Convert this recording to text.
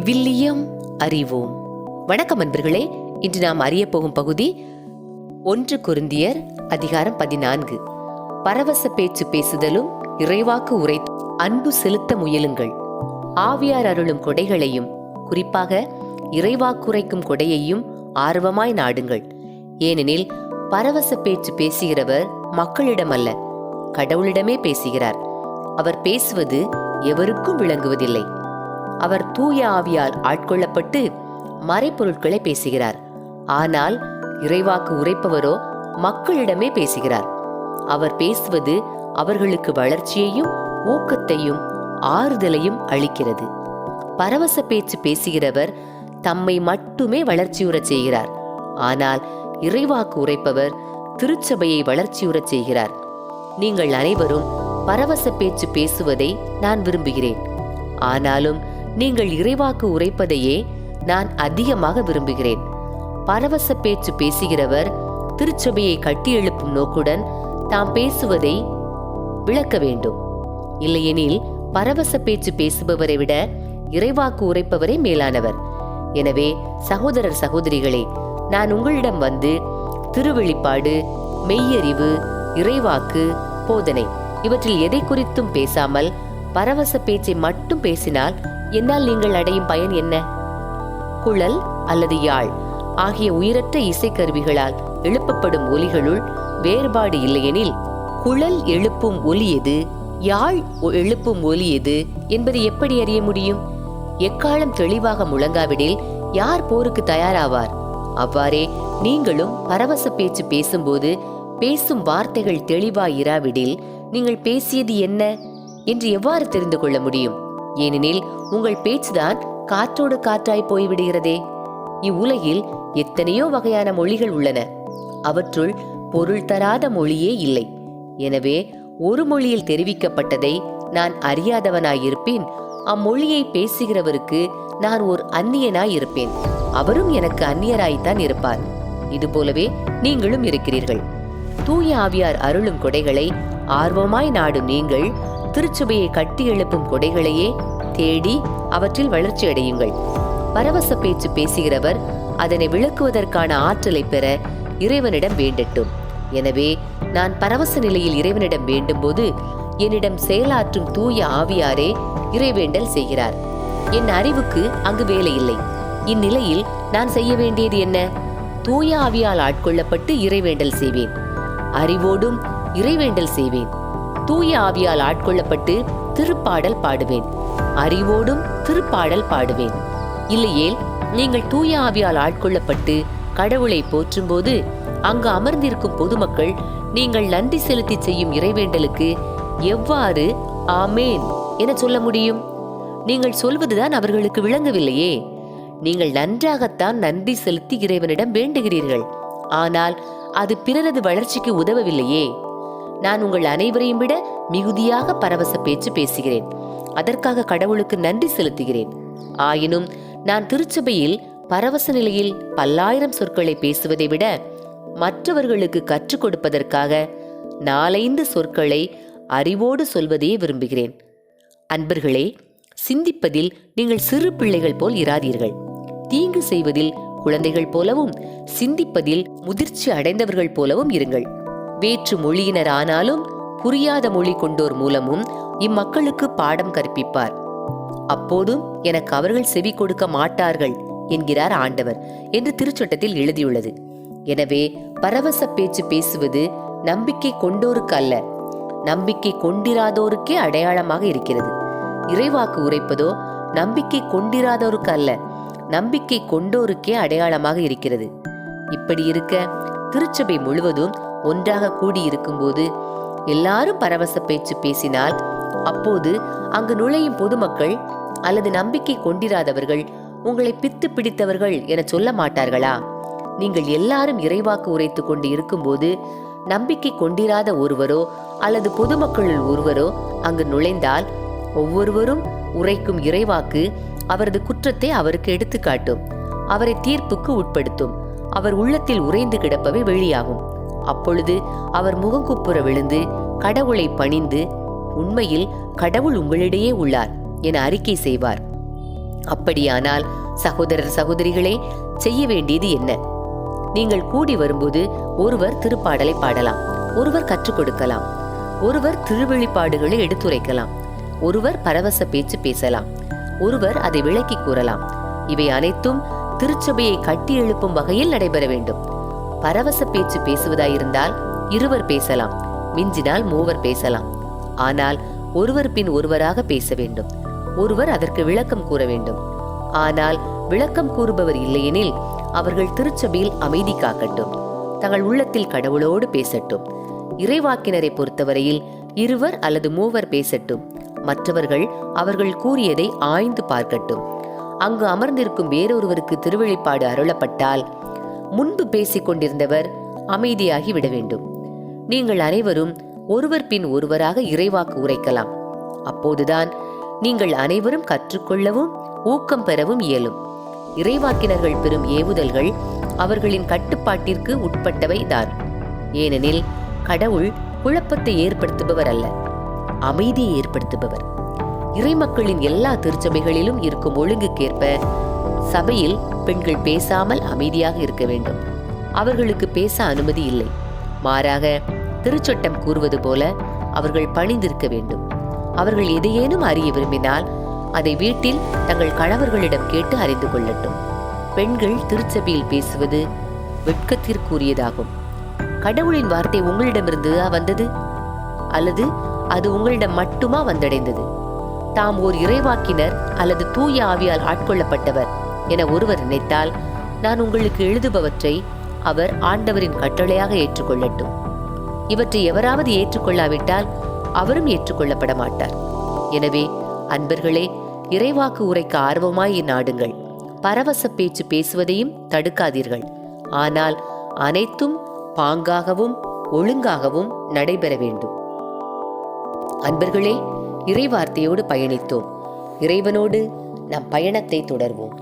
விவிலியம் அறிவோம். வணக்கம் அன்பர்களே இன்று நாம் அறிய போகும் பகுதி ஒன்று குருந்தியர் அதிகாரம் பதினான்கு. பரவச பேச்சு பேசுதலும் இறைவாக்கு உரை அன்பு செலுத்த முயலுங்கள். ஆவியார் அருளும் கொடைகளையும் குறிப்பாக இறைவாக்குரைக்கும் கொடையையும் ஆர்வமாய் நாடுங்கள். ஏனெனில் பரவச பேச்சு பேசுகிறவர் மக்களிடம் அல்ல கடவுளிடமே பேசுகிறார். அவர் பேசுவது எவருக்கும் விளங்குவதில்லை. அவர் தூய ஆவியால் ஆட்கொள்ளப்பட்டு மறைப்பொருட்களை பேசுகிறார். ஆனால் இறைவாக்கு உரைப்பவரோ மக்களிடமே பேசுகிறார். அவர் பேசுவது அவர்களுக்கு வளர்ச்சியையும் ஊக்கத்தையும் ஆறுதலையும் அளிக்கிறது. பரவச பேச்சு பேசுகிறவர் தம்மை மட்டுமே வளர்ச்சியுறச் செய்கிறார். ஆனால் இறைவாக்கு உரைப்பவர் திருச்சபையை வளர்ச்சியுறச் செய்கிறார். நீங்கள் அனைவரும் பரவச பேச்சு பேசுவதை நான் விரும்புகிறேன். ஆனாலும் நீங்கள் இறைவாக்கு உரைப்பதையே நான் அதிகமாக விரும்புகிறேன். பரவச பேச்சு பேசுகிறவர் திருச்சபையை கட்டியெழுப்பும் நோக்குடன் தாம் பேசுவதை விளக்க வேண்டும். இல்லையெனில் பரவச பேச்சு பேசுபவரை விட இறைவாக்கு உரைப்பவரே மேலானவர். எனவே சகோதரர் சகோதரிகளே நான் உங்களிடம் வந்து திருவெளிப்பாடு மெய்யறிவு இறைவாக்கு போதனை இவற்றில் எதை குறித்தும் பேசாமல் பரவச பேச்சை மட்டும் பேசினால் என்னால் நீங்கள் அடையும் பயன் என்ன? குழல் அல்லது யாழ் ஆகிய உயிரற்ற இசைக்கருவிகளால் எழுப்பப்படும் ஒலிகளுள் வேறுபாடு இல்லையெனில் குழல் எழுப்பும் ஒலி எது? யாழ் ஒ- எழுப்பும் ஒலி எது? என்பது எப்படி அறிய முடியும்? எக்காலம் தெளிவாக முழங்காவிடில் யார் போருக்கு தயாராவார்? அவ்வாறே நீங்களும் பரவச பேச்சு பேசும்போது பேசும் வார்த்தைகள் தெளிவாயிராவிடில் நீங்கள் பேசியது என்ன? என்று எவ்வாறு தெரிந்து கொள்ள முடியும்? ஏனெனில் உங்கள் பேச்சுதான் காற்றோடு காற்றாய் போய்விடுகிறதே. இவ்வுலகில் எத்தனையோ வகையான மொழிகள் உள்ளன. அவற்றுள் பொருள் தராத மொழியே இல்லை. எனவே ஒரு மொழியில் தெரிவிக்கப்பட்டதை நான் அறியாதவனாயிருப்பேன். அம்மொழியை பேசுகிறவருக்கு நான் ஒரு அந்நியனாயிருப்பேன். அவரும் எனக்கு அந்நியராய்த்தான் இருப்பார். இதுபோலவே நீங்களும் இருக்கிறீர்கள். தூய ஆவியார் அருளும் கொடைகளை ஆர்வமாய் நாடும் நீங்கள் திருச்சபையை கட்டி எழுப்பும் கொடைகளையே தேடி அவற்றில் வளர்ச்சி அடையுங்கள். பரவச பேச்சு பேசுகிறவர் அதனை விளக்குவதற்கான ஆற்றலை பெற இறைவனிடம் வேண்டட்டும். எனவே நான் பரவச நிலையில் இறைவனிடம் வேண்டும்போது என்னிடம் செயலாற்றும் தூய ஆவியாரே இறைவேண்டல் செய்கிறார். என் அறிவுக்கு அங்கு வேலை இல்லை. இந்நிலையில் நான் செய்ய வேண்டியது என்ன? தூய ஆவியால் ஆட்கொள்ளப்பட்டு இறைவேண்டல் செய்வேன். அறிவோடும் இறைவேண்டல் செய்வேன். தூய ஆவியால் ஆட்கொள்ளப்பட்டு திருப்பாடல் பாடுவேன். அறிவோடும் திருப்பாடல் பாடுவேன். இல்லையேல் நீங்கள் தூய ஆவியால் ஆட்கொள்ளப்பட்டு கடவுளை போற்றும்போது அங்கு அமர்ந்திருக்கும் பொதுமக்கள் நீங்கள் நன்றி செலுத்தி செய்யும் இறைவேண்டலுக்கு எவ்வாறு ஆமேன் என சொல்ல முடியும்? நீங்கள் சொல்வதுதான் அவர்களுக்கு விளங்கவில்லையே. நீங்கள் நன்றாகத்தான் நன்றி செலுத்தி இறைவனிடம் வேண்டுகிறீர்கள். ஆனால் அது பிறரது வளர்ச்சிக்கு உதவவில்லையே. நான் உங்கள் அனைவரையும் விட மிகுதியாக பரவச பேச்சு பேசுகிறேன். அதற்காக கடவுளுக்கு நன்றி செலுத்துகிறேன். ஆயினும் நான் திருச்சபையில் பரவச நிலையில் பல்லாயிரம் சொற்களை பேசுவதை விட மற்றவர்களுக்கு கற்றுக் கொடுப்பதற்காக நாலைந்து சொற்களை அறிவோடு சொல்வதையே விரும்புகிறேன். அன்பர்களே சிந்திப்பதில் நீங்கள் சிறு பிள்ளைகள் போல் இராதீர்கள். தீங்கு செய்வதில் குழந்தைகள் போலவும் சிந்திப்பதில் முதிர்ச்சி அடைந்தவர்கள் போலவும் இருங்கள். வேற்று மொழியினர் ஆனாலும் புரியாத மொழி கொண்டோர் மூலமும் இம்மக்களுக்கு பாடம் கற்பிப்பார். அப்போதும் எனக்கு அவர்கள் செவி கொடுக்க மாட்டார்கள் என்கிறார் ஆண்டவர் என்று திருச்சட்டத்தில் எழுதியுள்ளது. எனவே பரவச பேச்சு பேசுவது நம்பிக்கை கொண்டோருக்கு அல்ல நம்பிக்கை கொண்டிராதோருக்கே அடையாளமாக இருக்கிறது. இறைவாக்கு உரைப்பதோ நம்பிக்கை கொண்டிராதோருக்கு அல்ல நம்பிக்கை கொண்டோருக்கே அடையாளமாக இருக்கிறது. இப்படி இருக்க திருச்சபை முழுவதும் ஒன்றாக கூடியிருக்கும்போது எல்லாரும் பரவச பேச்சு பேசினால் அப்போது அங்கு நுழையும் பொதுமக்கள் அல்லது நம்பிக்கை கொண்டிராதவர்கள் உங்களை பித்து பிடித்தவர்கள் என சொல்ல மாட்டார்களா? நீங்கள் எல்லாரும் இறைவாக்கு உரைத்துக் கொண்டு இருக்கும்போது நம்பிக்கை கொண்டிராத ஒருவரோ அல்லது பொதுமக்களுள் ஒருவரோ அங்கு நுழைந்தால் ஒவ்வொருவரும் உரைக்கும் இறைவாக்கு அவரது குற்றத்தை அவருக்கு எடுத்துக்காட்டும். அவரை தீர்ப்புக்கு உட்படுத்தும். அவர் உள்ளத்தில் உறைந்து கிடப்பவை வெளியாகும். அப்பொழுது அவர் முகங்குப்புற விழுந்து கடவுளை பணிந்து உண்மையில் கடவுள் உங்களிடையே உள்ளார் என அறிக்கை செய்வார். அப்படியானால் சகோதரர் சகோதரிகளே செய்ய வேண்டியது என்ன? நீங்கள் கூடி வரும்போது ஒருவர் திருப்பாடலை பாடலாம் ஒருவர் கற்றுக் கொடுக்கலாம் ஒருவர் திருவெளிப்பாடுகளை எடுத்துரைக்கலாம் ஒருவர் பரவச பேச்சு பேசலாம் ஒருவர் அதை விளக்கி கூறலாம். இவை அனைத்தும் திருச்சபையை கட்டி எழுப்பும் வகையில் நடைபெற வேண்டும். பரவச பேச்சு பேசுவதாயிருந்தால் இருவர் பேசலாம் மிஞ்சினால் மூவர் பேசலாம். ஆனால் ஒருவர் பின் ஒருவராக பேச வேண்டும். ஒருவர் அதற்கு விளக்கம் கூற வேண்டும். ஆனால் விளக்கம் கூறுபவர் இல்லையெனில் அவர்கள் திருச்சபையில் அமைதி காக்கட்டும் தங்கள் உள்ளத்தில் கடவுளோடு பேசட்டும். இறைவாக்கினரை பொறுத்தவரையில் இருவர் அல்லது மூவர் பேசட்டும் மற்றவர்கள் அவர்கள் கூறியதை ஆய்ந்து பார்க்கட்டும். அங்கு அமர்ந்திருக்கும் வேறொருவருக்கு திருவெளிப்பாடு அருளப்பட்டால் முன்பு பேசிக் கொண்டிருந்தவர் அமைதியாகி விட வேண்டும் நீங்கள் அனைவரும் ஒருவர் பின் ஒருவராக இறைவாக்கு உரைக்கலாம். அப்போதுதான் நீங்கள் அனைவரும் கற்றுக்கொள்ளவும் ஊக்கம் பெறவும் இயலும். இறைவாக்கினர்கள் பெறும் ஏவுதல்கள் அவர்களின் கட்டுப்பாட்டிற்கு உட்பட்டவை தான். ஏனெனில் கடவுள் குழப்பத்தை ஏற்படுத்துபவர் அல்ல அமைதியை ஏற்படுத்துபவர். இறைமக்களின் எல்லா திருச்சபைகளிலும் இருக்கும் ஒழுங்குக்கேற்ப சபையில் பெண்கள் பேசாமல் அமைதியாக இருக்க வேண்டும். அவர்களுக்கு பேச அனுமதி இல்லை. மாறாக திருச்சட்டம் கூறுவது போல அவர்கள் பணிந்திருக்க வேண்டும். அவர்கள் எதையேனும் அறிய விரும்பினால் அதை வீட்டில் தங்கள் கணவர்களிடம் கேட்டு அறிந்து கொள்ளட்டும். பெண்கள் திருச்சபையில் பேசுவது வெட்கத்திற்குரியதாகும். கடவுளின் வார்த்தை உங்களிடமிருந்து வந்தது? அல்லது அது உங்களிடம் மட்டுமா வந்தடைந்தது? தாம் ஓர் இறைவாக்கினர் அல்லது தூய ஆவியால் ஆட்கொள்ளப்பட்டவர். என ஒருவர் நினைத்தால் நான் உங்களுக்கு எழுதுபவற்றை அவர் ஆண்டவரின் கட்டளையாக ஏற்றுக்கொள்ளட்டும். இவற்றை எவராவது ஏற்றுக்கொள்ளாவிட்டால் அவரும் ஏற்றுக்கொள்ளப்பட மாட்டார் எனவே அன்பர்களே இறைவாக்கு உரைக்க ஆர்வமாய் நாடுங்கள் பரவச பேச்சு பேசுவதையும் தடுக்காதீர்கள். ஆனால் அனைத்தும் பாங்காகவும் ஒழுங்காகவும் நடைபெற வேண்டும். அன்பர்களே இறைவார்த்தையோடு பயணித்தோம். இறைவனோடு நம் பயணத்தை தொடர்வோம்.